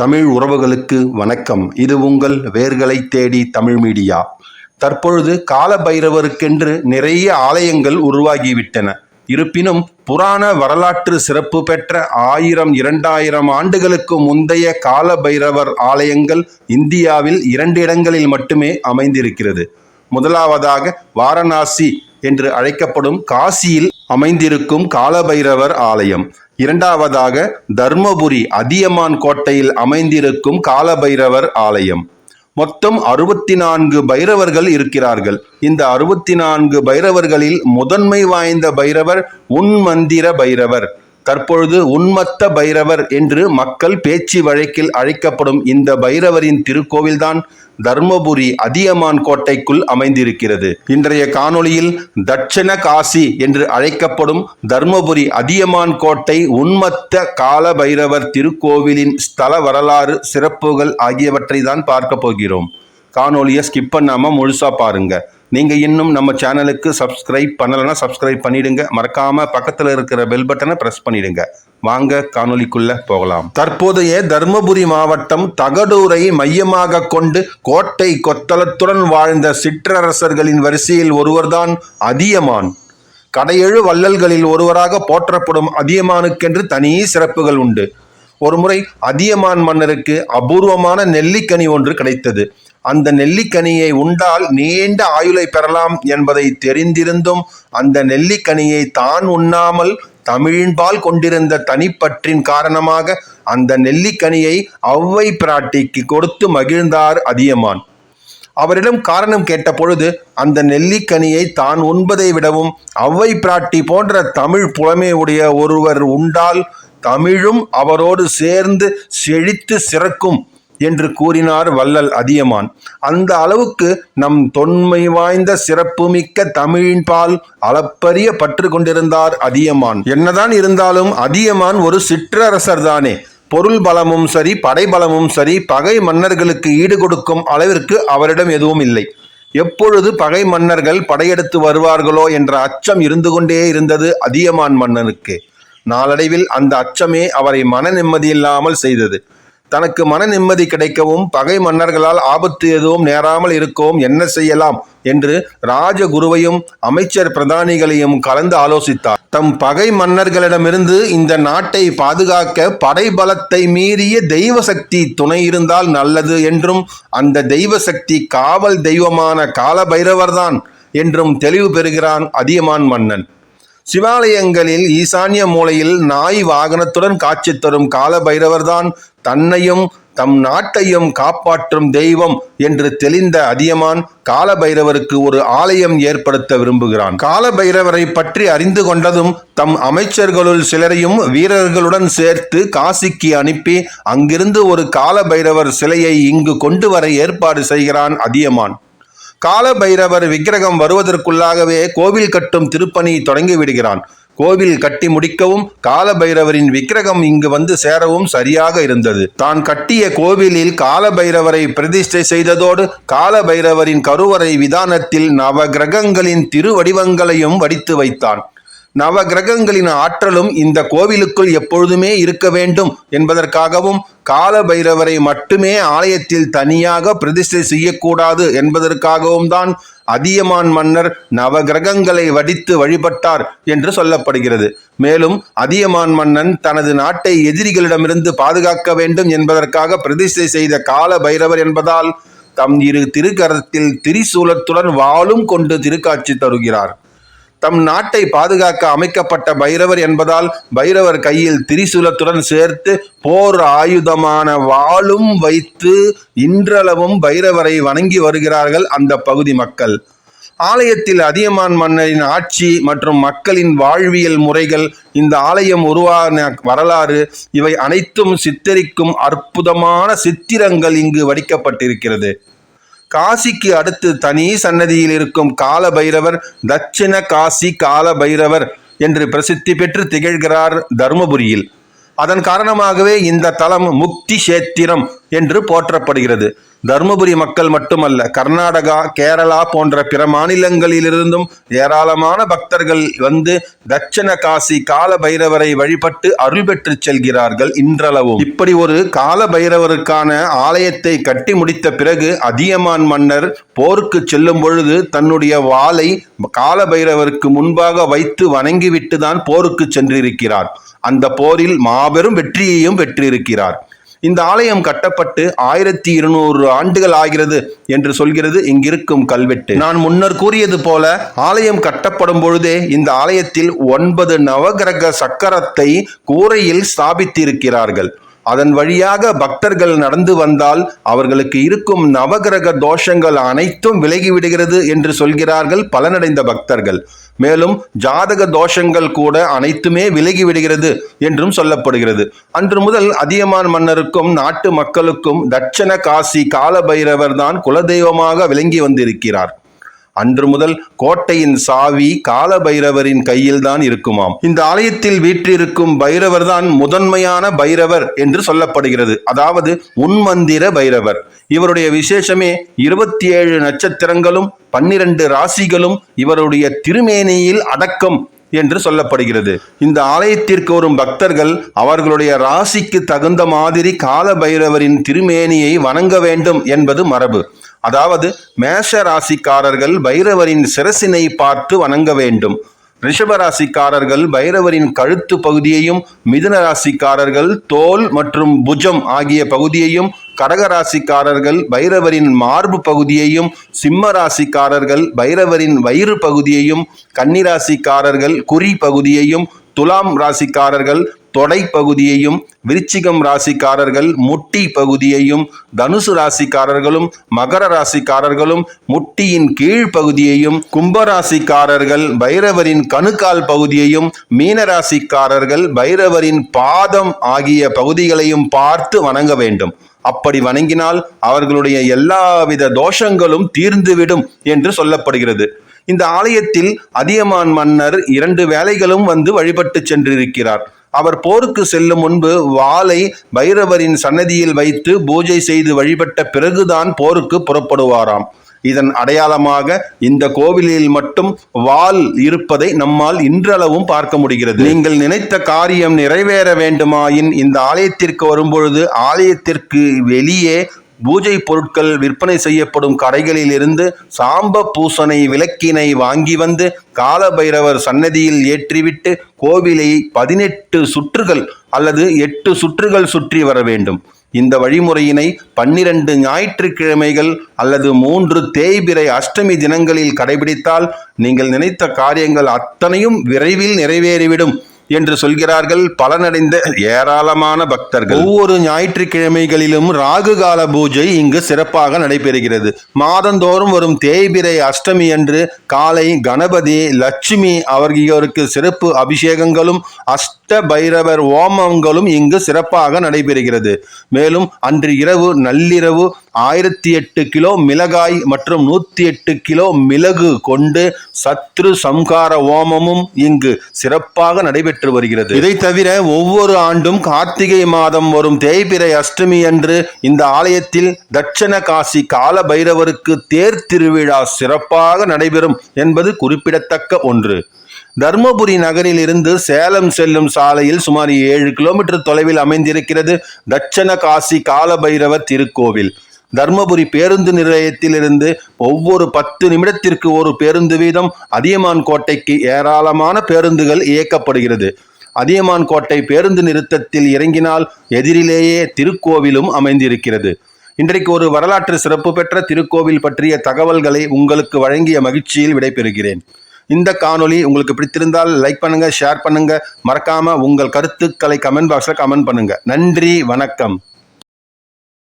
தமிழ் உறவுகளுக்கு வணக்கம். இது உங்கள் வேர்களை தேடி தமிழ் மீடியா. தற்பொழுது கால பைரவருக்கென்று நிறைய ஆலயங்கள் உருவாகிவிட்டன. இருப்பினும் புராண வரலாற்று சிறப்பு பெற்ற ஆயிரம் இரண்டாயிரம் ஆண்டுகளுக்கு முந்தைய கால பைரவர் ஆலயங்கள் இந்தியாவில் இரண்டு இடங்களில் மட்டுமே அமைந்திருக்கிறது. முதலாவதாக வாரணாசி என்று அழைக்கப்படும் காசியில் அமைந்திருக்கும் காலபைரவர் ஆலயம். இரண்டாவதாக தர்மபுரி அதியமான் கோட்டையில் அமைந்திருக்கும் காலபைரவர் ஆலயம். மொத்தம் அறுபத்தி நான்கு பைரவர்கள் இருக்கிறார்கள். இந்த அறுபத்தி நான்கு பைரவர்களில் முதன்மை வாய்ந்த பைரவர் உன்மந்திர பைரவர். தற்பொழுது உன்மத்த பைரவர் என்று மக்கள் பேச்சு வழக்கில் அழைக்கப்படும் இந்த பைரவரின் திருக்கோவில்தான் தர்மபுரி அதியமான் கோட்டைக்குள் அமைந்திருக்கிறது. இன்றைய காணொளியில் தட்சண காசி என்று அழைக்கப்படும் தர்மபுரி அதியமான் கோட்டை உன்மத்த கால பைரவர் திருக்கோவிலின் ஸ்தல வரலாறு சிறப்புகள் ஆகியவற்றை தான் பார்க்க போகிறோம். காணொலியை ஸ்கிப் பண்ணாமல் முழுசா பாருங்கள் நீங்க இன்னும் நம்ம சேனலுக்கு சப்ஸ்கிரைப் பண்ணலைன்னா சப்ஸ்கிரைப் பண்ணிடுங்க. மறக்காம பக்கத்துல இருக்கிற பெல் பட்டனை பிரஸ் பண்ணிடுங்க. வாங்க காணொலிக்குள்ள போகலாம். தற்போதைய தர்மபுரி மாவட்டம் தகடூரை மையமாக கொண்டு கோட்டை கொத்தளத்துடன் வாழ்ந்த சிற்றரசர்களின் வரிசையில் ஒருவர்தான் அதியமான். கடையெழு வள்ளல்களில் ஒருவராக போற்றப்படும் அதியமானுக்கென்று தனி சிறப்புகள் உண்டு. ஒருமுறை அதியமான் மன்னருக்கு அபூர்வமான நெல்லிக்கனி ஒன்று கிடைத்தது. அந்த நெல்லிக்கனியை உண்டால் நீண்ட ஆயுளை பெறலாம் என்பதை தெரிந்திருந்தும் அந்த நெல்லிக்கனியை தான் உண்ணாமல் தமிழின்பால் கொண்டிருந்த தனிப்பற்றின் காரணமாக அந்த நெல்லிக்கனியை ஔவை பிராட்டிக்கு கொடுத்து மகிழ்ந்தார் அதியமான். அவரிடம் காரணம் கேட்டபொழுது அந்த நெல்லிக்கனியை தான் உண்பதை விடவும் ஔவை பிராட்டி போன்ற தமிழ் புலமையுடைய உடைய ஒருவர் உண்டால் தமிழும் அவரோடு சேர்ந்து செழித்து சிறக்கும் என்று கூறினார் வள்ளல் அதியமான். அந்த அளவுக்கு நம் தொன்மை வாய்ந்த சிறப்புமிக்க தமிழின் பால் அளப்பரிய பற்று கொண்டிருந்தார் அதியமான். என்னதான் இருந்தாலும் அதியமான் ஒரு சிற்றரசர் தானே. பொருள் பலமும் சரி படைபலமும் சரி பகை மன்னர்களுக்கு ஈடு கொடுக்கும் அளவிற்கு அவரிடம் எதுவும் இல்லை. எப்பொழுது பகை மன்னர்கள் படையெடுத்து வருவார்களோ என்ற அச்சம் இருந்து கொண்டே இருந்தது அதியமான் மன்னனுக்கு. நாளடைவில் அந்த அச்சமே அவரை மன நிம்மதியில்லாமல் செய்தது. தனக்கு மன நிம்மதி கிடைக்கவும் பகை மன்னர்களால் ஆபத்து எதுவும் நேராமல் இருக்கவும் என்ன செய்யலாம்? என்று ராஜகுருவையும் அமைச்சர் பிரதானிகளையும் கலந்து ஆலோசித்தார். தம் பகை மன்னர்களிடமிருந்து இந்த நாட்டை பாதுகாக்க படைபலத்தை மீறிய தெய்வ சக்தி துணை இருந்தால் நல்லது என்றும் அந்த தெய்வ சக்தி காவல் தெய்வமான காலபைரவர்தான் என்றும் தெளிவு பெறுகிறான் அதியமான் மன்னன். சிவாலயங்களில் ஈசான்ய மூலையில் நாய் வாகனத்துடன் காட்சி தரும் கால பைரவர்தான் தன்னையும் தம் நாட்டையும் காப்பாற்றும் தெய்வம் என்று தெளிந்த அதியமான் கால பைரவருக்கு ஒரு ஆலயம் ஏற்படுத்த விரும்புகிறான். காலபைரவரை பற்றி அறிந்து கொண்டதும் தம் அமைச்சர்களுள் சிலரையும் வீரர்களுடன் சேர்த்து காசிக்கு அனுப்பி அங்கிருந்து ஒரு கால பைரவர் சிலையை இங்கு கொண்டு வர ஏற்பாடு செய்கிறான் அதியமான். காலபைரவர் விக்கிரகம் வருவதற்குள்ளாகவே கோவில் கட்டும் திருப்பணி தொடங்கி விடுகிறான். கோவில் கட்டி முடிக்கவும் கால பைரவரின் விக்கிரகம் இங்கு வந்து சேரவும் சரியாக இருந்தது. தான் கட்டிய கோவிலில் கால பைரவரை பிரதிஷ்டை செய்ததோடு கால பைரவரின் கருவறை விதானத்தில் நவ கிரகங்களின் திருவடிவங்களையும் வடித்து வைத்தான். நவ கிரகங்களின் ஆற்றலும் இந்த கோவிலுக்குள் எப்பொழுதுமே இருக்க வேண்டும் என்பதற்காகவும் கால பைரவரை மட்டுமே ஆலயத்தில் தனியாக பிரதிஷ்டை செய்யக்கூடாது என்பதற்காகவும் தான் அதியமான் மன்னர் நவ கிரகங்களை வடித்து வழிபட்டார் என்று சொல்லப்படுகிறது. மேலும் அதியமான் மன்னன் தனது நாட்டை எதிரிகளிடமிருந்து பாதுகாக்க வேண்டும் என்பதற்காக பிரதிஷ்டை செய்த கால பைரவர் என்பதால் தம் இரு திருக்கரத்தில் திரிசூலத்துடன் வாளும் கொண்டு திருக்காட்சி தருகிறார். தம் நாட்டை பாதுகாக்க அமைக்கப்பட்ட பைரவர் என்பதால் பைரவர் கையில் திரிசூலத்துடன் சேர்த்து போர் ஆயுதமான வாளும் வைத்து இன்றளவும் பைரவரை வணங்கி வருகிறார்கள் அந்த பகுதி மக்கள். ஆலயத்தில் அதியமான் மன்னரின் ஆட்சி மற்றும் மக்களின் வாழ்வியல் முறைகள் இந்த ஆலயம் உருவான வரலாறு இவை அனைத்தும் சித்தரிக்கும் அற்புதமான சித்திரங்கள் இங்கு வடிக்கப்பட்டிருக்கிறது. காசிக்கு அடுத்து தனி சன்னதியில் இருக்கும் கால பைரவர் தட்சிண காசி கால பைரவர் என்று பிரசித்தி பெற்று திகழ்கிறார் தருமபுரியில். அதன் காரணமாகவே இந்த தலம் முக்தி சேத்திரம் என்று போற்றப்படுகிறது. தருமபுரி மக்கள் மட்டுமல்ல கர்நாடகா கேரளா போன்ற பிற மாநிலங்களிலிருந்தும் ஏராளமான பக்தர்கள் வந்து தட்சண காசி கால பைரவரை வழிபட்டு அருள் பெற்று செல்கிறார்கள் இன்றளவும். இப்படி ஒரு கால பைரவருக்கான ஆலயத்தை கட்டி முடித்த பிறகு அதியமான் மன்னர் போருக்கு செல்லும் பொழுது தன்னுடைய வாளை கால பைரவருக்கு முன்பாக வைத்து வணங்கிவிட்டு தான் போருக்கு சென்றிருக்கிறார். அந்த போரில் மாபெரும் வெற்றியையும் பெற்றிருக்கிறார். இந்த ஆலயம் கட்டப்பட்டு ஆயிரத்தி இருநூறு ஆண்டுகள் ஆகிறது என்று சொல்கிறது இங்கிருக்கும் கல்வெட்டு. நான் முன்னர் கூறியது போல ஆலயம் கட்டப்படும் பொழுதே இந்த ஆலயத்தில் ஒன்பது நவகிரக சக்கரத்தை கூரையில் ஸ்தாபித்திருக்கிறார்கள். அதன் வழியாக பக்தர்கள் நடந்து வந்தால் அவர்களுக்கு இருக்கும் நவகிரக தோஷங்கள் அனைத்தும் விலகிவிடுகிறது என்று சொல்கிறார்கள் பலனடைந்த பக்தர்கள். மேலும் ஜாதக தோஷங்கள் கூட அனைத்துமே விலகிவிடுகிறது என்றும் சொல்லப்படுகிறது. அன்று முதல் அதியமான் மன்னருக்கும் நாட்டு மக்களுக்கும் தட்சண காசி காலபைரவர் தான் குலதெய்வமாக விளங்கி வந்திருக்கிறார். அன்று முதல் கோட்டையின் சாவி கால பைரவரின் கையில்தான் இருக்குமாம். இந்த ஆலயத்தில் வீற்றிருக்கும் பைரவர் தான் முதன்மையான பைரவர் என்று சொல்லப்படுகிறது. அதாவது உன்மந்திர பைரவர். இவருடைய விசேஷமே இருபத்தி ஏழு நட்சத்திரங்களும் பன்னிரண்டு ராசிகளும் இவருடைய திருமேனியில் அடக்கம் என்று சொல்லப்படுகிறது. இந்த ஆலயத்திற்கு வரும் பக்தர்கள் அவர்களுடைய ராசிக்கு தகுந்த மாதிரி கால பைரவரின் திருமேனியை வணங்க வேண்டும் என்பது மரபு. அதாவது மேஷ ராசிக்காரர்கள் பைரவரின் சிரசினை பார்த்து வணங்க வேண்டும். ரிஷபராசிக்காரர்கள் பைரவரின் கழுத்து பகுதியையும் மிதுன ராசிக்காரர்கள் தோல் மற்றும் புஜம் ஆகிய பகுதியையும் கடக ராசிக்காரர்கள் பைரவரின் மார்பு பகுதியையும் சிம்ம ராசிக்காரர்கள் பைரவரின் வயிறு பகுதியையும் கன்னிராசிக்காரர்கள் குறி பகுதியையும் துலாம் ராசிக்காரர்கள் தொடை பகுதியையும் விருச்சிகம் ராசிக்காரர்கள் முட்டி பகுதியையும் தனுசு ராசிக்காரர்களும் மகர ராசிக்காரர்களும் முட்டியின் கீழ் பகுதியையும் கும்பராசிக்காரர்கள் பைரவரின் கணுக்கால் பகுதியையும் மீன ராசிக்காரர்கள் பைரவரின் பாதம் ஆகிய பகுதிகளையும் பார்த்து வணங்க வேண்டும். அப்படி வணங்கினால் அவர்களுடைய எல்லாவித தோஷங்களும் தீர்ந்துவிடும் என்று சொல்லப்படுகிறது. இந்த ஆலயத்தில் அதியமான் மன்னர் இரண்டு வேலைகளும் வந்து வழிபட்டு சென்றிருக்கிறார். அவர் போருக்கு செல்லும் முன்பு வாளை பைரவரின் சன்னதியில் வைத்து பூஜை செய்து வழிபட்ட பிறகுதான் போருக்கு புறப்படுவாராம். இதன் அடையாளமாக இந்த கோவிலில் மட்டும் வால் இருப்பதை நம்மால் இன்றளவும் பார்க்க முடிகிறது. நீங்கள் நினைத்த காரியம் நிறைவேற வேண்டுமாயின் இந்த ஆலயத்திற்கு வரும்பொழுது ஆலயத்திற்கு வெளியே பூஜை பொருட்கள் விற்பனை செய்யப்படும் கடைகளில் இருந்து சாம்ப பூசனை விளக்கினை வாங்கி வந்து காலபைரவர் சன்னதியில் ஏற்றிவிட்டு கோவிலை பதினெட்டு சுற்றுகள் அல்லது எட்டு சுற்றுகள் சுற்றி வர வேண்டும். இந்த வழிமுறையினை பன்னிரண்டு ஞாயிற்றுக்கிழமைகள் அல்லது மூன்று தேய்பிறை அஷ்டமி தினங்களில் கடைபிடித்தால் நீங்கள் நினைத்த காரியங்கள் அத்தனையும் விரைவில் நிறைவேறிவிடும். என்று சொல்கிறார்கள். பலனடைந்த ஏராளமான பக்தர்கள். ஒவ்வொரு ஞாயிற்றுக்கிழமைகளிலும் ராகு கால பூஜை இங்கு சிறப்பாக நடைபெறுகிறது. மாதந்தோறும் வரும் தேய்பிரை அஷ்டமி அன்று காலை கணபதி லட்சுமி அவர்களுக்கு சிறப்பு அபிஷேகங்களும் அஷ்ட பைரவர் ஓமங்களும் இங்கு சிறப்பாக நடைபெறுகிறது. மேலும் அன்று இரவு நள்ளிரவு ஆயிரத்தி எட்டு கிலோ மிளகாய் மற்றும் நூத்தி எட்டு கிலோ மிளகு கொண்டு சத்ரு சம்கார ஓமமும் இங்கு சிறப்பாக நடைபெற்று வருகிறது. இதை தவிர ஒவ்வொரு ஆண்டும் கார்த்திகை மாதம் வரும் தேய்பிறை அஷ்டமி அன்று இந்த ஆலயத்தில் தட்சண காசி கால பைரவருக்கு தேர் திருவிழா சிறப்பாக நடைபெறும் என்பது குறிப்பிடத்தக்க ஒன்று. தர்மபுரி நகரில் இருந்து சேலம் செல்லும் சாலையில் சுமார் ஏழு கிலோமீட்டர் தொலைவில் அமைந்திருக்கிறது தட்சண காசி காலபைரவர் திருக்கோவில். தர்மபுரி பேருந்து நிலையத்திலிருந்து ஒவ்வொரு பத்து நிமிடத்திற்கு ஒரு பேருந்து வீதம் அதியமான் கோட்டைக்கு ஏராளமான பேருந்துகள் இயக்கப்படுகிறது. அதியமான் கோட்டை பேருந்து நிறுத்தத்தில் இறங்கினால் எதிரிலேயே திருக்கோவிலும் அமைந்திருக்கிறது. இன்றைக்கு ஒரு வரலாற்று சிறப்பு பெற்ற திருக்கோவில் பற்றிய தகவல்களை உங்களுக்கு வழங்கிய மகிழ்ச்சியில் விடைபெறுகிறேன். இந்த காணொளி உங்களுக்கு பிடித்திருந்தால் லைக் பண்ணுங்க ஷேர் பண்ணுங்க. மறக்காம உங்கள் கருத்துக்களை கமெண்ட் பாக்ஸில் கமெண்ட் பண்ணுங்க. நன்றி வணக்கம்.